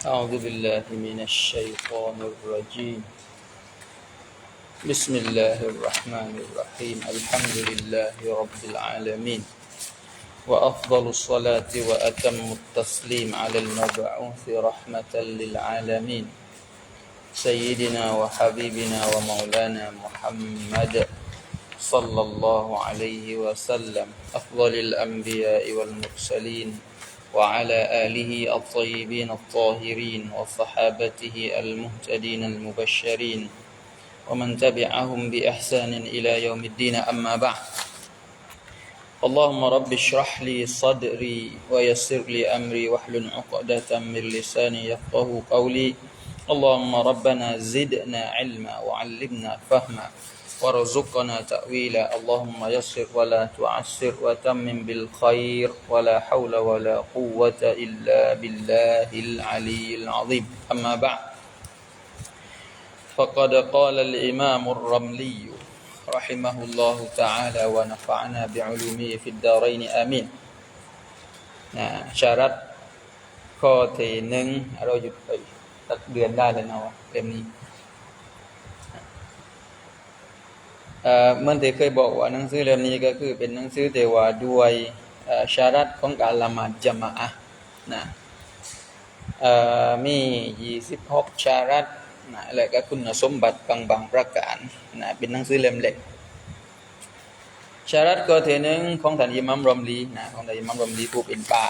أعوذ بالله من الشيطان الرجيم. بسم الله الرحمن الرحيم. الحمد لله رب العالمين. وأفضل الصلاة وأتم التسليم على المبعوث رحمة للعالمين. سيدنا وحبيبنا ومولانا محمد صلى الله عليه وسلم. أفضل الأنبياء والمرسلين. وعلى آله الطيبين الطاهرين وصحابته المهتدين المبشرين ومن تبعهم بإحسان إلى يوم الدين أما بعد. اللهم رب اشرح لي صدري ويسر لي أمري واحلل عقدة من لساني يفقه قولي. اللهم ربنا زدنا علما وعلمنا فهما. وارزقنا تأويلا اللهم يسر ولا تعسر وتمم بالخير ولا حول ولا قوة إلا بالله العلي العظيم أما بعد فقد قال الإمام الرملي رحمه الله تعالى ونفعنا بعلومه في الدارين آمين นะชารัตข้อที่หนึ่งเราหยุดไปสักเดือนได้เลยนะวะเล่มนี้ เมื่อที่เคยบอกว่าหนังสือเล่มนี้ก็คือเป็นหนังสือที่ว่าด้วยชารัตของการละหมาดจามะอะนะมียี่สิบหกชารัตนะแล้วก็คุณสมบัติบางบางประการนะเป็นหนังสือเล่มเล็กชารัตก็เทนึงของท่านอิมัมรอมลีนะของท่านอิมัมรอมลีผู้เป็นป่า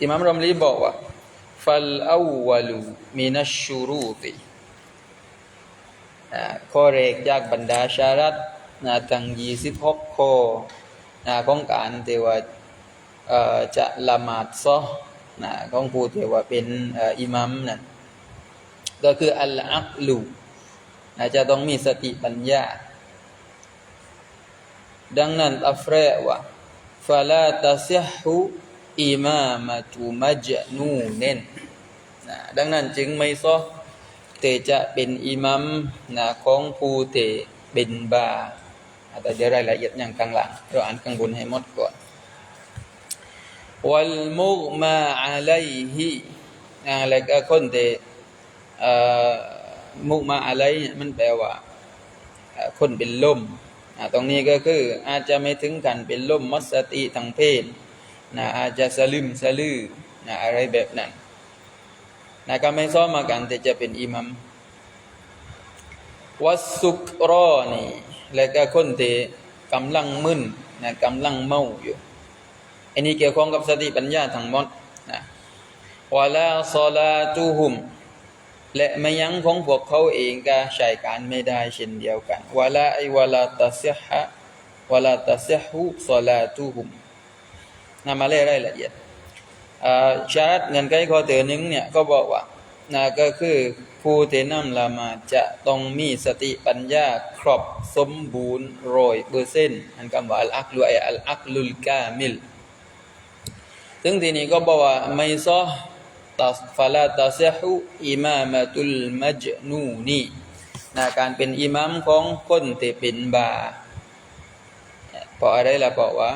อิมัมรอมลีบอกว่า ฟัลอาวลูมินัชชูรูติข้อแรกจากบรรดาชารัตนะทั้งยี่สิบหกข้อนะของการเทว่าจะละหมาดซอนะของผู้เทว่าเป็นอิหมัมนั่นก็คืออัลอักลูอาจะต้องมีสติปัญญา ดังนั้นอัฟเรว่าฟาลาตาซิฮู อิมามะตุมัจนูเนนนะดังนั้นจึงไม่ซอเตจะเป็นอิมามนะของผู้เตเป็นบาแต่เดี๋ยวรายละเอียดอย่างข้างหลังเราอ่านข้างบนให้หมดก่อนวัลมุกมาอะลัยฮินะแล้วก็คนเตอ่อมุกมาอะไรเนี่ยมันแปลว่า คนเป็นลมตรงนี้ก็คืออาจจะไม่ถึงกันเป็นลมมัสติทางเพศ นะอาจจะสลืมสลือนะอะไรแบบนั้นนะก็ไม่ซ้อมมากัน แต่จะเป็นอิมัมวัสสุกรอนี่และก็คนที่กำลังมึนนะกำลังเมาอยู่อันนี้เกี่ยวข้องกับสติปัญญาทั้งหมดนะวะลาซอลาตูฮุม และไม่ยั้งของพวกเขาเองก็ใช้การไม่ได้เช่นเดียวกันวะลาไอวะลาตัสฮะวะลาตัสฮุซอลาตุฮุม นำมาเล่รายละเอียดชาร์ตเงินไขข้อเตือนหนึ่งเนี่ยก็บอกว่านะก็คือผู้ที่นำละมาจะต้องมีสติปัญญาครอบสมบูรณ์รอยเปอร์เซ็นต์อันคำว่าอัลอักลุไออัลอักลุลกามิลซึ่งทีนี้ก็บอกว่าไม่ซอฟาลาตาเซฮูอิมามะตุลมัจนูนีนะการเป็นอิหมัมของคนที่เป็นบาเพราะอะไรล่ะเพราะว่า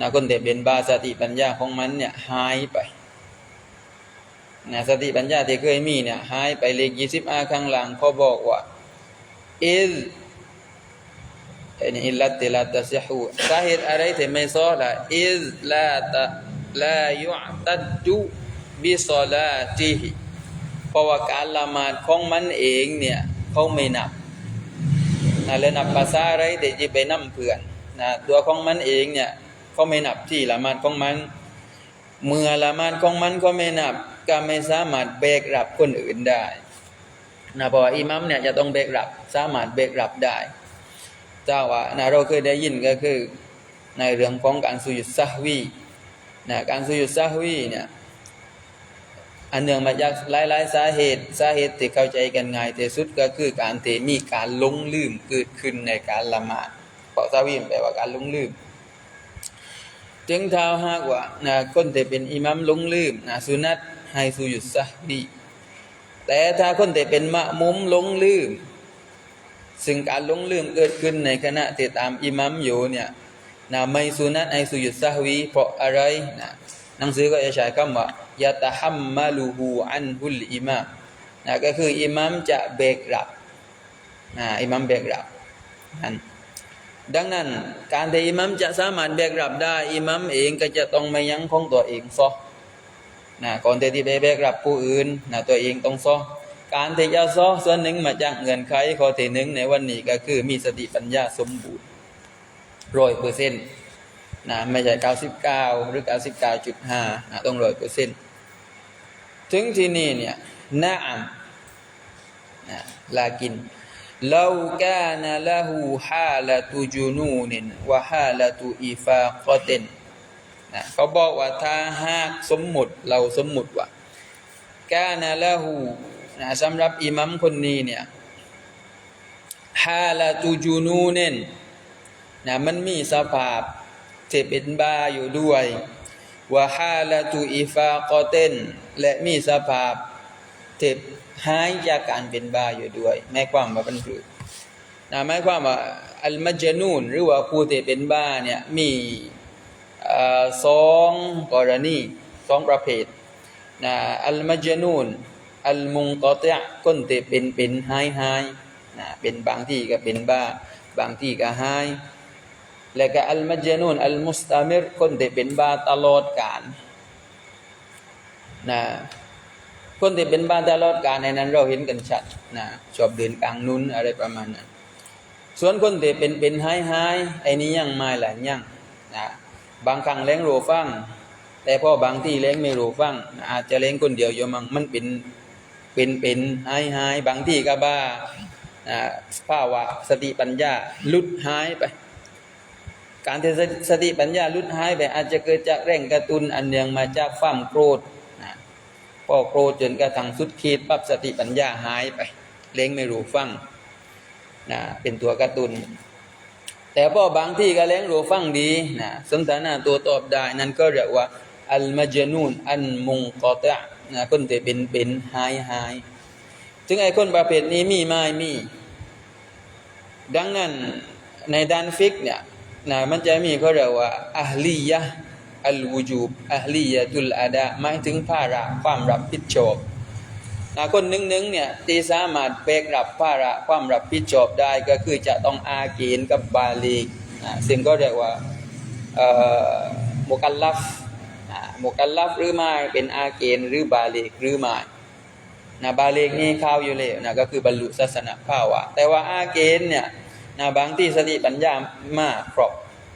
นะคนที่เป็นบาสติปัญญาของมันเนี่ยหายไปนะสติปัญญาที่เคยมีเนี่ยหายไปเลขยี่สิบอาข้างหลังเขาบอกว่าอิลอันนี้อิลลัตติลาตาเซฮูสาเหตุอะไรที่ไม่ซอละอิลลาตะลายุตัดดุบิซอลาติฮิเพราะว่าการละหมาดของมันเองเนี่ยเขาไม่นับนะแล้วนับภาษาอะไรแต่จะไปนั่เพื่อนนะตัวของมันเองเนี่ย เขาไม่นับที่ละหมาดของมัน เมื่อละหมาดของมันก็ไม่นับก็ไม่สามารถเบรกรับคนอื่นได้นะเพราะว่าอิมัมเนี่ยจะต้องเบรกรับ สามารถเบรกรับได้เจ้าว่านะเราเคยได้ยินก็คือในเรื่องของการสุยุดซะวีนะการสุยุดซะวีเนี่ยอันเนื่องมาจากหลายๆสาเหตุสาเหตุที่เข้าใจกันง่ายที่สุดก็คือการที่มีการลงลืมเกิดขึ้นในการละหมาดเพราะซาวีแปลว่าการลงลืม จึงท้าหากว่านะคนที่เป็นอิหมัมหลงลืมนะสุนัตให้สุยุดซะบีแต่ถ้าคนที่เป็นมะมุมหลงลืม ซึ่งการหลงลืมเกิดขึ้นในขณะที่ตามอิหมัมอยู่เนี่ยนะไม่สุนัตไอสุยุดซะวีเพราะอะไรนะหนังสือก็จะใช้คำว่ายะตะฮัมมาลูฮูอันฮุลอิมามนะก็คืออิมามจะเบกรับนะอิมามเบกรับนั่น ดังนั้นการที่อิมามจะสามารถเบกรับได้ อิมามเองก็จะต้องไม่ยั้งของตัวเองซอนะก่อนที่จะไปเบกรับผู้อื่นนะตัวเองต้องซอการที่จะซอส่วนหนึ่งมาจากเงื่อนไขข้อที่หนึ่งในวันนี้ก็คือมีสติปัญญาสมบูรณ์ร้อยเปอร์เซ็นต์นะไม่ใช่เก้าสิบเก้าหรือเก้าสิบเก้าจุดห้านะต้องร้อยเปอร์เซ็นต์ถึงที่นี่เนี่ยนะอัมนะลากิน لو كان له حالة جنون وحالة إفاقة นะเขาบอกว่าถ้าหากสมมุติเราสมมุติว่ากานาละหูนะสำหรับอิมัมคนนี้เนี่ยฮาลาตูจูนูเนนนะมันมีสภาพที่เป็นบาอยู่ด้วยว่าฮาลาตูอิฟากอเตนและมีสภาพที่ หายจากการเป็นบาอยู่ด้วยหมายความว่าเป็นคือนะหมายความว่าอัลมัจญูนหรือว่าผู้ที่เป็นบ้าเนี่ยมีอสองกรณีสองประเภทนะอัลมัจญูนอัลมุงกอตะคนที่เป็นเป็นหายหายนะเป็นบางที่ก็เป็นบ้า บางที่ก็หายและก็อัลมัจญูนอัลมุสตามิรคนที่เป็นบ้าตลอดกาลนะ คนที่เป็นบ้าตลอดกาลในนั้นเราเห็นกันชัดนะชอบเดินกลางนุนอะไรประมาณนั้น ส่วนคนที่เป็นเป็นหายหายไอ้นี้ยังไม่หลายยังนะบางครั้งเล้งโรฟังแต่พอบางที่เล้งไม่โรฟังอาจจะเล้งคนเดียวอยู่มั่งมันเป็นเป็นเป็นหายหายบางที่ก็บ้าอ่าภาวะสติปัญญาลุดหายไป การที่สติปัญญาลุดหายไปอาจจะเกิดจากแรงกระตุนอันเนื่องมาจากความโกรธ นะพอโกรธจนกระทั่งสุดขีดปั๊บสติปัญญาหายไป เล้งไม่รู้ฟังนะเป็นตัวกระตุน แต่พอบางที่ก็เล้งรู้ฟังดีนะสนทนาตัวตอบได้นั่นก็เรียกว่าอัลมาจนูนอันมุงกอตะนะคนที่เป็นเป็นหายหายถึงไอ้คนประเภทนี้มีไม่มี ดังนั้นในด้านฟิกเนี่ยนะมันจะมีเขาเรียกว่าอัลลียะ อัลวูจูบอัลลียะตุลอาดะหมายถึงภาระความรับผิดชอบนคนหนึ่งหนึ่งเนี่ยที่สามารถเบกรับภาระความรับผิดชอบได้ก็คือจะต้องอาเกนกับบาลีกซึ่งก็เรียกว่ามุกัลลัฟมุกัลลัฟหรือไม่เป็นอาเกนหรือบาลีกหรือไม่นะบาลีกนี่เข้าอยู่เลยนะก็คือบรรลุศาสนาภาวะ แต่ว่าอาเกนเนี่ยนะบางที่สติปัญญามากครบ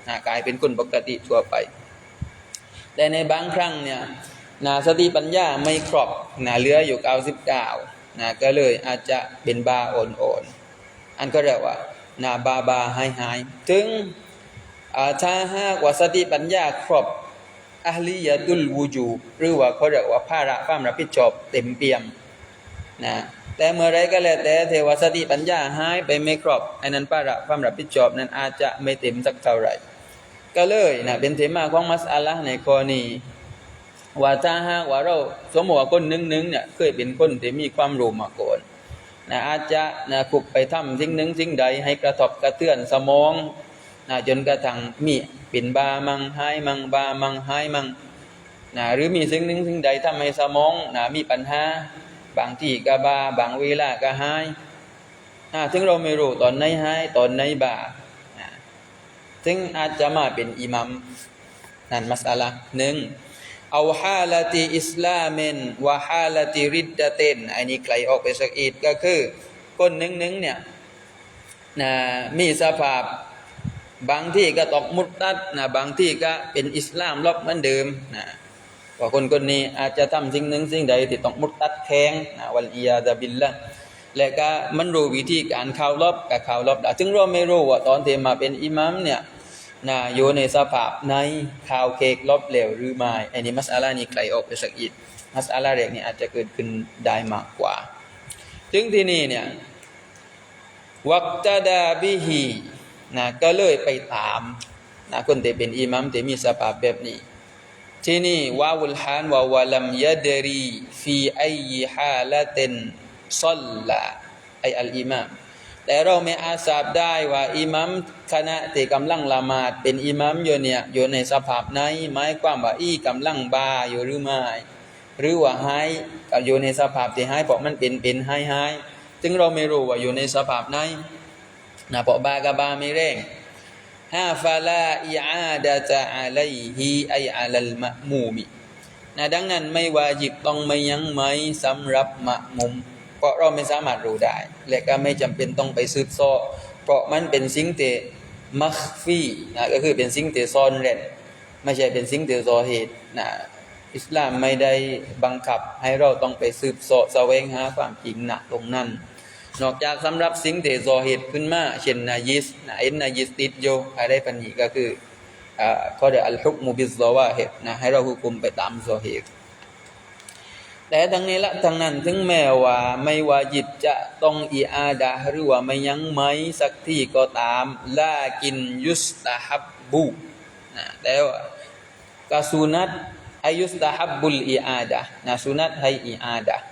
นะกลายเป็นคนปกติทั่วไป แต่ในบางครั้งเนี่ยนะสติปัญญาไม่ครบนะเหลืออยู่99นะก็เลยอาจจะเป็นบาโอนโอนอันก็เรียกว่านะบาบาหายหายถึงถ้าหากว่าสติปัญญาครบอัลลียะตุลวูจูหรือว่าเขาเรียกว่าภาระความรับผิดชอบเต็มเปี่ยมนะแต่เมื่อไรก็แล้วแต่เทวสติปัญญาหายไปไม่ครบไอ้นั้นภาระความรับผิดชอบนั้นอาจจะไม่เต็มสักเท่าไหร่ ก็เลยนะเป็นเทมาของมัสอาละห์ในกรณีว่าถ้าหากว่าเราสมมติว่าคนหนึงหนึงเนี่ยเคยเป็นคนที่มีความรู้มาก่อนนะอาจจะนะขุบไปทำสิ่งหนึ่งสิ่งใด ให้กระทบกระเทือนสมองนะจนกระทั่งมีเป็นบามังหายมังบามังหายมังนะหรือมีสิ่งหนึ่งสิ่งใดทำให้สมองนะมีปัญหา บางที่ก็บาบางเวลาก็หายอ่าถึงเราไม่รู้ตอนไหนหายตอนไหนบา อ่าถึงอาจจะมาเป็นอิมัมนั่นมัสอาละหนึ่งเอาฮาลาติอิสลามินวะฮาลาติริดดเตนอันนี้ไกลออกไปสักอีกก็คือคนหนึ่งหนึ่งเนี่ยนะมีสภาพบางที่ก็ตกมุตตัดนะบางที่ก็เป็นอิสลามรอบเหมือนเดิมนะว่าคนคนนี้อาจจะทำสิ่งหนึ่งสิ่งใดที่ต้องมุดตัดแข้งนะวัลอียาดะบิลละ และก็มันรู้วิธีการข่าวรบกับข่าวรบได้ถึงเราไม่รู้ว่าตอนที่มาเป็นอิหมัมเนี่ยนะอยู่ในสภาพในข่าวเคกลบเหลวหรือไม่อันนี้มัสอาลานี้ไกลออกไปสักอีกมัสอาลาเรกนี่อาจจะเกิดขึ้นได้มากกว่า ถึงที่นี่เนี่ยวักตะดาบิฮีนะก็เลยไปตามนะคนที่เป็นอิหมัมที่มีสภาพแบบนี้ ที่นี่วาวุลฮานวาวะลัมยะดรี ฟีไอฮาละติน ซัลละไออัลอิมามแต่เราไม่อาจทราบได้ว่าอิมัมคณะที่กำลังละหมาดเป็นอิมัมอยู่เนี่ยอยู่ในสภาพไหนหมายความว่าอีกำลังบาอยู่หรือไม่หรือว่าหายอยู่ในสภาพที่หายเพราะมันเป็นเป็นหายหายจึงเราไม่รู้ว่าอยู่ในสภาพไหนนะเพราะบากับบาไม่เร่งฮาฟาลาอิอาดะตะอะลัยฮิไออะลัลมะมูมินะดังนั้นไม่วาจิบต้องไม่ยั้งไหมสำหรับมะมุม เพราะเราไม่สามารถรู้ได้ และก็ไม่จำเป็นต้องไปสืบเสอเพราะมันเป็นสิ่งที่มัคฟีนะก็คือเป็นสิ่งที่ซ่อนเร้นไม่ใช่เป็นสิ่งที่ซอเหตุนะอิสลามไม่ได้บังคับให้เราต้องไปสืบเสอบแสวงหาความจริงหนักตรงนั้น นอกจากสำหรับสิ่งที่ซอเหตุขึ้นมา เช่นนายิสนะเอ็นนายิสติดโยอะไรปันนี้ก็คืออ่าเขาเรียอัลฮุกมุบิซอว่าเหตุนะให้เราคุมไปตามซอเหตุ แต่ทั้งนี้ละทั้งนั้นถึงแม้ว่าไม่วาจิบจะต้องอีอาดะหรือว่าไม่ยั้งไหมสักที่ก็ตามลากินยุสตาฮับบุนะแต่ว่ากาสุนัตอายุสตาฮับบุลอีอาดะห์นะสุนัตให้อีอาดะห์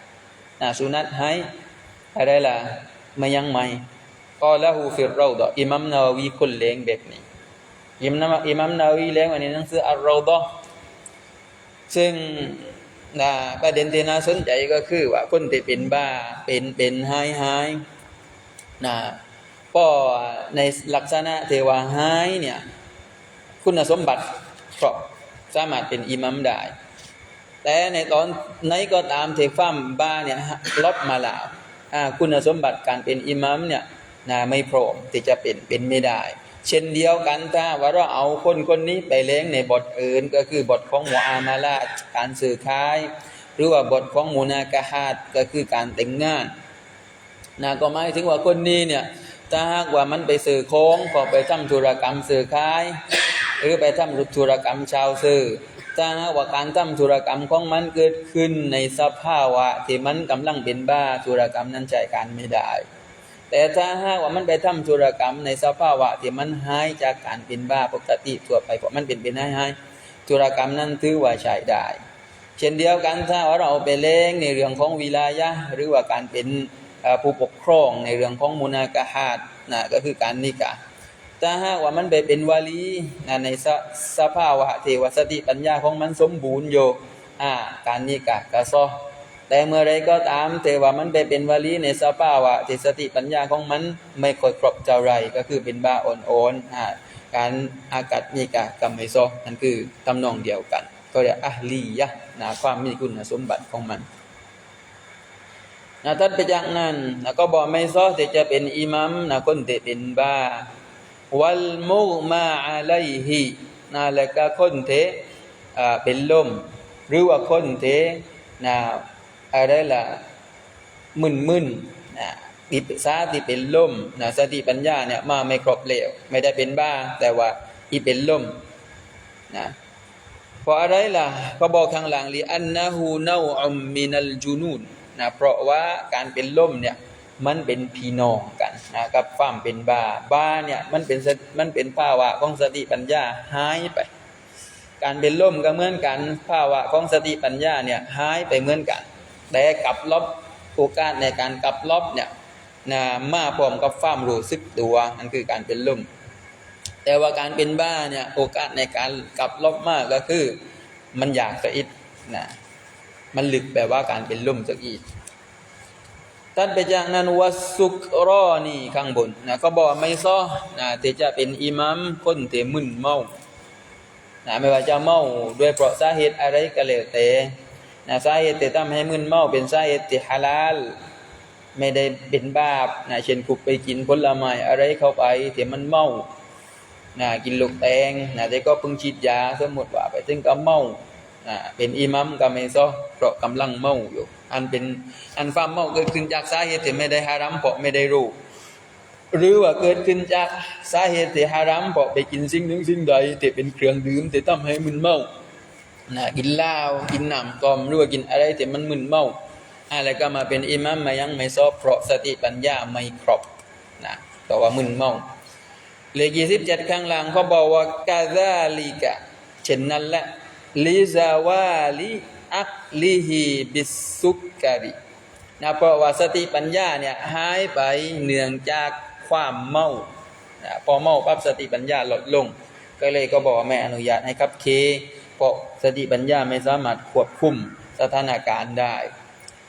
นะสุนัตให้อะไรล่ะไม่ยั้งไหมก็ละหูฟิรเราดะอิมัมนาวีคนเลี้ยงแบบนี้อิมัมอิมัมนาวีเลี้ยงวันนี้หนังสืออัลเราดะห์ซึ่ง นะประเด็นที่น่าสนใจก็คือว่าคนที่เป็นบ้าเป็นเป็นหายหายนะก็ในลักษณะเทวาหายเนี่ยคุณสมบัติครบสามารถเป็นอิมัมได้ แต่ในตอนไหนก็ตามเทฟ้ามบ้าเนี่ยลดมาแล้วคุณสมบัติการเป็นอิมัมเนี่ยนะไม่พร้อมที่จะเป็นเป็นไม่ได้ เช่นเดียวกันถ้าว่าเราเอาคนคนนี้ไปเลี้ยงในบทอื่น ก็คือบทของมุอามาลาการสื่อขาย หรือว่าบทของมุนากะฮาดก็คือการแต่งงานนะก็หมายถึงว่าคนนี้เนี่ยถ้าหากว่ามันไปสื่อโค้งก็ไปทำธุรกรรมสื่อขาย หรือไปทำธุรกรรมชาวสื่อถ้าหากว่าการทำธุรกรรมของมันเกิดขึ้นในสภาวะที่มันกำลังเป็นบ้าธุรกรรมนั้นใช้การไม่ได้ แต่ถ้าหากว่ามันไปทำธุรกรรมในสภาวะที่มันหายจากการเป็นบ้าปกติทั่วไปเพราะมันเป็นเป็นหายหายธุรกรรมนั้นถือว่าใช้ได้ เช่นเดียวกันถ้าว่าเราไปเล้งในเรื่องของวิลายะหรือว่าการเป็นผู้ปกครองในเรื่องของมุนากะฮาดนะก็คือการนิกะถ้าหากว่ามันไปเป็นวาลีนะในสสภาวะเทวสติปัญญาของมันสมบูรณ์อยู่อ่าการนิกะก็ซอ แต่เมื่อไรก็ตามแต่ว่ามันไปเป็นวลีในสภาวะที่สติปัญญาของมันไม่ค่อยครบเท่าไรก็คือเป็นบ้าอ่อนๆอ่าการอากาศมีกะกรรมไม่ซอนั่นคือตำนองเดียวกัน ก็เรียกอะลียะนะความมีคุณสมบัติของมันนะท่านไปจากนั้นนะก็บอกไม่ซอที่จะเป็นอิมัมนะคนที่เป็นบ้าวัลมุมาอะไลฮินะแล้วก็คนเทอ่าเป็นลม หรือว่าคนเทนะ อะไรล่ะมึนมึนๆนะติดสาที่เป็นลมนะสติปัญญาเนี่ยมาไม่ครบเลวไม่ได้เป็นบ้า แต่ว่าอีเป็นลมนะเพราะอะไรล่ะก็บอกข้างหลังลีอันนะฮูนาอุมมินัลจูนูนนะเพราะว่าการเป็นลมเนี่ยมันเป็นพี่น้องกันนะกับความเป็นบ้าบ้าเนี่ยมันเป็นมันเป็นภาวะของสติปัญญาหายไป การเป็นลมก็เหมือนกันภาวะของสติปัญญาเนี่ยหายไปเหมือนกัน แต่กลับลบโอกาสในการกลับลบเนี่ยนะมาพร้อมกับความรู้สึกตัวนั่นคือการเป็นลุ่มแต่ว่าการเป็นบ้าเนี่ยโอกาสในการกลับลบมากก็คือ มันอยากจะอิดนะมันลึกแปลว่าการเป็นลุ่มสักอีกตัดไปจากนั้นวัสุกรอนี่ข้างบนนะก็บอกไม่ซ้อนะที่จะเป็นอิหมัมคนที่มึนเมานะไม่ว่าจะเมาด้วยเพราะสาเหตุอะไรก็แล้วแต่ นะสาเหตุที่ทำให้มึนเมาเป็นสาเหตุที่ฮาลาลไม่ได้เป็นบาปนะเช่นกุบไปกินผลไม้อะไรเข้าไปที่มันเมานะกินลูกแตงนะแต่ก็พิ่งฉีดยาสมมติว่าไปถึงก็เมานะเป็นอิมัมก็ไม่ซ้อเพราะกำลังเมาอยู่ อันเป็นอันความเมาเกิดขึ้นจากสาเหตุที่ไม่ได้ฮารัมเพราะไม่ได้รู้หรือว่าเกิดขึ้นจากสาเหตุที่ฮารัมเพราะไปกินสิ่งหนึ่งสิ่งใดที่เป็นเครื่องดื่มที่ทำให้มึนเมา นะกินเหล้ากินน้ำกอมหรือว่ากินอะไรที่มันมึนเมาอะไรก็มาเป็นอิมัมมายังไม่ซอบเพราะสติปัญญาไม่ครบนะแต่ว่ามึนเมาเลขยี่สิบเจ็ดข้างหลังเขาบอกว่ากาซาลิกะเช่นนั้นแหละลิซาวาลิอักลิฮิบิสุกการินะเพราะว่าสติปัญญาเนี่ยหายไปเนื่องจากความเมานะพอเมาปั๊บสติปัญญาลดลง ก็เลยก็บอกว่าไม่อนุญาตให้ขับเค เพราะสติปัญญาไม่สามารถควบคุมสถานการณ์ได้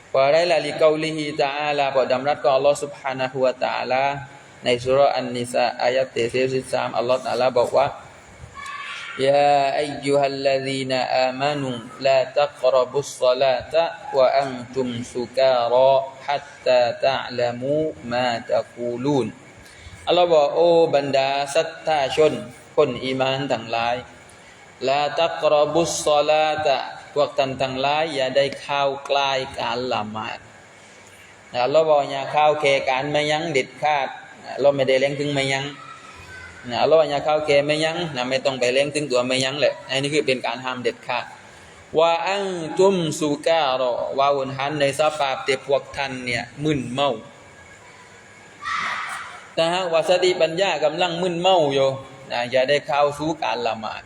เพราะอะไรล่ะลิกาลิฮิตาอาลาเพราะดำรัสของอัลลอฮ์ سبحانه และ تعالى ในสุราะห์อันนิสาอายะที่43อัลลอฮ์ตะอาลาบอกว่า يا أيها الذين آمنوا لا تقربوا الصلاة وأنتم سكارى حتى تعلموا ما تقولون อัลลอฮ์บอกโอ้บรรดาศรัทธาชน คนอีมานทั้งหลาย ลาตักรบุสซอลาตะพวกท่านทั้งหลายอย่าได้เข้าวใกล้การละหมาดนะอัลลอฮ์บอกอย่าเข้าวแค่การไม่ยั้งเด็ดขาดนะอัลลอฮ์ไม่ได้เลี้ยงถึงไม่ยั้งนะอัลลอฮ์อย่าเข้าวแค่ไม่ยั้งนะไม่ต้องไปเลี้ยงถึงตัวไม่ยั้งเลยอันนี้คือเป็นการห้ามเด็ดขาดว่าอังตุมสุการอว่าอุนหันในสภาพที่พวกท่านเนี่ยมึนเมาถ้าหากว่าสติปัญญากำลังมึนเมาอยู่นะอย่าได้เข้าสู่การละหมาด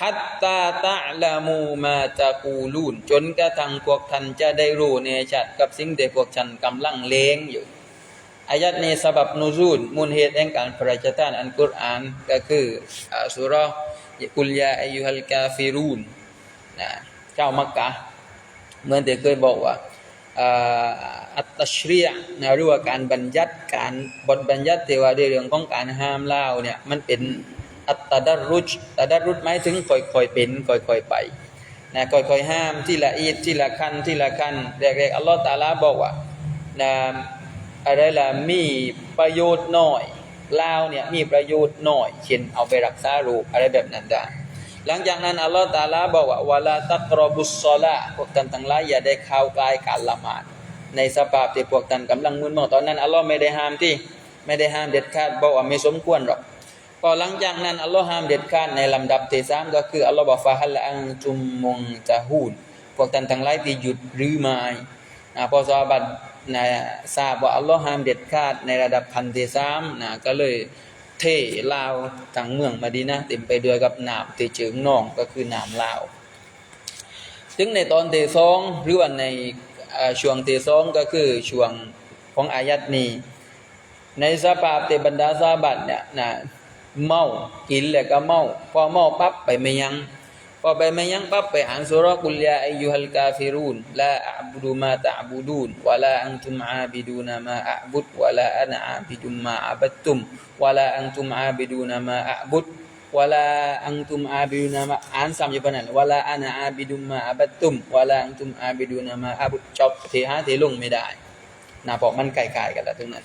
ฮัตตาตะละมูมาตะกูลูนจนกระทั่งพวกท่านจะได้รู้เนชัดกับสิ่งที่พวกท่านกำลังเลงอยู่อายัดนี้สบับนูซูลมูลเหตุแห่งการพระราชทานอันกุรอานก็คืออ่าสุรกุลยาอายุฮัลกาฟิรูนนะเจ้ามักกะเหมือนที่เคยบอกว่าอัตชรียนะหรือว่าการบัญญัติการบทบัญญัติเทว่าในเรื่องของการห้ามเหล้าเนี่ยมันเป็น อัตตดัรรุจตดัรรุจหมายถึงค่อยๆเป็นค่อยๆไปนะค่อยๆห้ามที่ละอีดที่ละขั้นที่ละขั้นแรกๆอัลลอฮฺตาลาบอกว่านะอะไรล่ะมีประโยชน์น้อยเหล้าเนี่ยมีประโยชน์น้อยเช่นเอาไปรักษาโรคอะไรแบบนั้นได้หลังจากนั้นอัลลอฮฺตาลาบอกว่าวะลาตักรบุสซอลาพวกท่านทั้งหลายอย่าได้เข้าใกล้การละหมาดในสภาพที่พวกท่านกำลังมึนเมาตอนนั้นอัลลอฮ์ไม่ได้ห้ามที่ไม่ได้ห้ามเด็ดขาดบอกว่าไม่สมควรหรอก พอหลังจากนั้นอัลลอฮ์ห้ามเด็ดขาดในลำดับที่สามก็คืออัลลอฮ์บอกฟาฮัลอังจุมมงจะฮูนพวกท่านทั้งหลายที่หยุดหรือไม่อาพอซอฮาบัดนะทราบว่าอัลลอฮ์ห้ามเด็ดขาดในระดับพันที่สามนะก็เลยเทลาวทั้งเมืองมาดีนะเต็มไปด้วยกับหน้ำที่เจิงนองก็คือหน้ำลาวถึงในตอนที่สองหรือว่าในช่วงที่สองก็คือช่วงของอายัดนี้ในสภาพที่บรรดาซาบัดเนี่ยนะ เมากินแล้วก็เมาพอเมาปั๊บไปไม่ยังพอไปไม่ยังปั๊บไปอ่านสุรากุลยาอายุฮัลกาฟิรูนลาอับดุมาตะบูดูนวะลาอันตุมอาบิดูนามาอับุดวะลาอันอาบิดุมมาอับัดตุมวะลาอันตุมอาบิดูนามาอับุดวะลาอังตุมอาบิดุนามาอ่านซ้ำอยู่ปะนั้นวะลาอานอาบิดุมมาอับัดตุมวะลาอังตุมอาบิดุนามาอับุดจบเทหาเทลงไม่ได้นะเพราะมันไกลๆกันแล้วตรงนั้น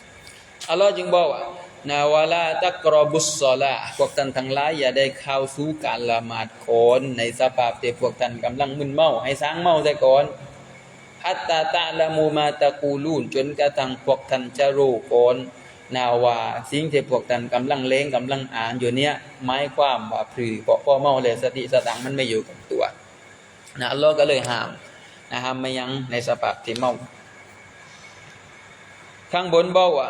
อัลลอฮ์จึงบอกว่านาวะลาตักรอบุสซอลาพวกท่านทั้งหลายอย่าได้เข้าสู่การละหมาดก่อนในสภาพที่พวกท่านกำลังมึนเมาให้สร้างเมาแต่ก่อนฮัตตาตะละมูมาตะกูลูนจนกระทั่งพวกท่านจะรู้ก่อนนาว่าสิ่งที่พวกท่านกำลังเล้งกำลังอ่านอยู่เนี้ยหมายความว่าพรือเพราะพ่อเมาเลยสติสตังมันไม่อยู่กับตัวนะอัลลอฮ์ก็เลยห้ามนะห้ามไม่ยังในสภาพที่เมาข้างบนบอกว่า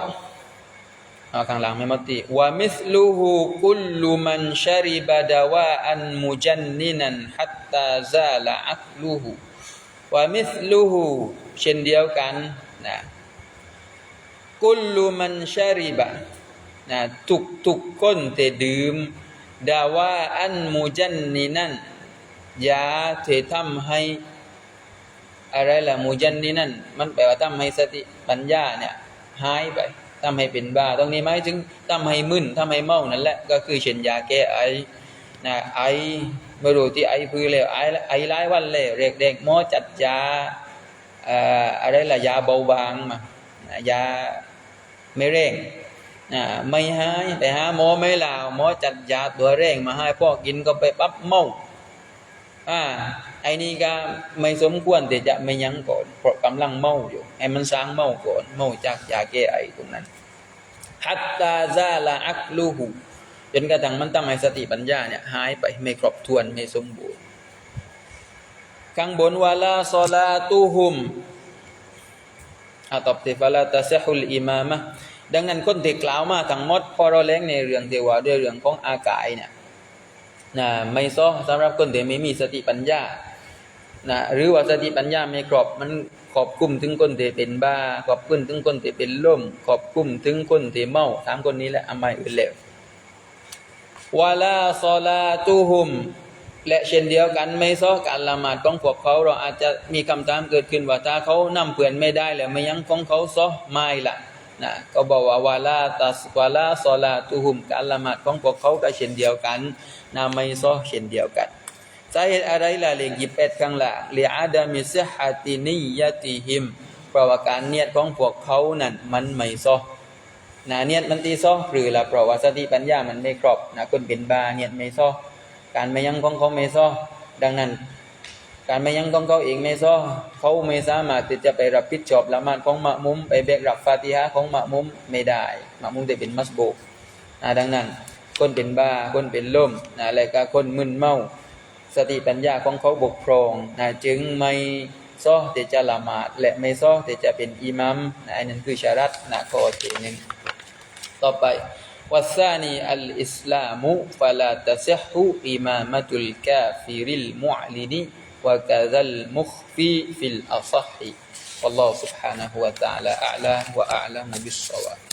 เอาข้างหลังไม่มติว่ามิสลูฮูกุลลุมันชริบาดาวาอันมุจันนินันฮัตตาซาละอักลูฮูว่ามิสลูฮูเช่นเดียวกันนะกุลลุมันชริบะนะทุกทุกคนที่ดื่มดาวาอันมุจันนินันยาเที่ทำให้อะไรล่ะมุจันนินันมันแปลว่าทำให้สติปัญญาเนี่ยหายไป ทำให้เป็นบ้าตรงนี้หมายถึงทำให้มึนทำให้เมานั่นแหละก็คือเช่นยาแก้ไอนะไอไม่รู้ที่ไอพื้นแล้วไอไอหลายวันแล้วเด็กๆหมอจัดยาอ่ออะไรล่ะยาเบาบางมายาไม่เร่งนะไม่หายไปหาหมอไม่ลาวหมอจัดยาตัวเร่งมาให้พ่อกินก็ไปปั๊บเมา อ่าไอ้นี่ก็ไม่สมควรที่จะไม่ยั้งก่อนเพราะกำลังเมาอยู่ให้มันสร้างเมาก่อนเมาจากยาแก้ไอตรงนั้นฮัตตาซาลาอักลูหูจนกระทั่งมันทำให้สติปัญญาเนี่ยหายไปไม่ครบถ้วนไม่สมบูรณ์ข้างบนวาลาซอลาตูฮุมอาตอบติฟาลาตาเซฮุลอิมามะดังนั้นคนที่กล่าวมาทั้งหมดพอเราแล้งในเรื่องเทวาด้วยเรื่องของอากายเนี่ย นะไม่ซ้อสำหรับคนที่ไม่มีสติปัญญานะหรือว่าสติปัญญาไม่ครอบมันขอบคุ้มถึงคนที่เป็นบ้า ขอบคุ้มถึงคนที่เป็นล่ม ขอบคุ้มถึงคนที่เมาสามคนนี้แหละอาไม่อื่นแล้ววาลาซอลาตูฮุม และเช่นเดียวกันไม่ซ้อการละหมาดของพวกเขาเราอาจจะมีคำถามเกิดขึ้นว่าถ้าเขานำเพื่อนไม่ได้แล้วไม่ยังของเขาซ้อไม่ละ นะก็บอกว่าวาลาตัสวาลาซอลาตูฮุมการละหมาดของพวกเขาก็เช่นเดียวกันนะไม่ซ้อเช่นเดียวกันสาเหตุอะไรล่ะเลขยี่สิบแปดครั้งละลีอาดามิเสฮาตินิยะติฮิมเพราะว่าการเนียดของพวกเขานั้นมันไม่ซอนะเนียดมันตีซอหรือละเพราะว่าสติปัญญามันไม่ครอบนะคนเป็นบาเนียดไม่ซอการไม่ยังของเขาไม่ซอดังนั้น การไม่ยังของเขาเองไม่ซ้อเขาไม่สามารถที่จะไปรับผิดชอบละหมาดของมะมุมไปแบกรับฟาติฮะของมะมุมไม่ได้มะมุมจะเป็นมัสโบกนะดังนั้น คนเป็นบ้าคนเป็นล่มนะอะไรก็คนมึนเมา สติปัญญาของเขาบกพร่องนะจึงไม่ซ้อที่จะละหมาดและไม่ซ้อที่จะเป็นอิมัมนะอันนั้นคือชารัตนะข้อที่หนึ่งต่อไปวัสานีอัลอิสลามุฟะลาตะซิฮุอิมามะตุลกาฟิริลมุอลินี وكذا المخفي في الأصح. والله سبحانه وتعالى أعلى وأعلم بالصواب.